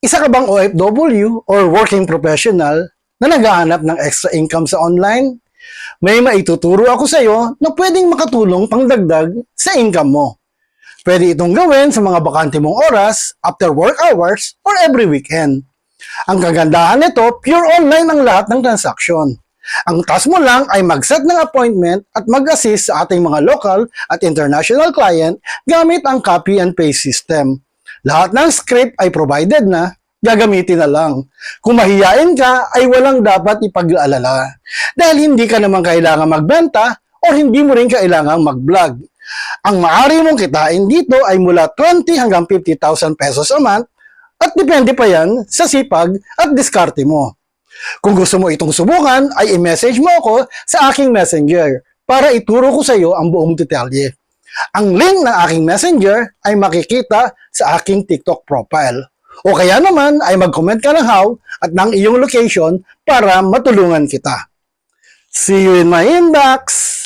Isa ka bang OFW or working professional na naghahanap ng extra income sa online? May maituturo ako sa iyo na pwedeng makatulong pangdagdag sa income mo. Pwede itong gawin sa mga bakante mong oras, after work hours, or every weekend. Ang kagandahan nito, pure online ang lahat ng transaksyon. Ang task mo lang ay mag-set ng appointment at mag-assist sa ating mga local at international client gamit ang copy and paste system. Lahat ng script ay provided na, gagamitin na lang. Kung mahiyain ka, ay walang dapat ipag-alala. Dahil hindi ka naman kailangan magbenta o hindi mo rin kailangan mag-vlog. Ang maari mong kitain dito ay mula 20 hanggang 50,000 pesos a month at depende pa yan sa sipag at diskarte mo. Kung gusto mo itong subukan, ay i-message mo ako sa aking messenger para ituro ko sa iyo ang buong detalye. Ang link ng aking messenger ay makikita sa aking TikTok profile. O kaya naman ay mag-comment ka ng how at ng iyong location para matulungan kita. See you in my inbox!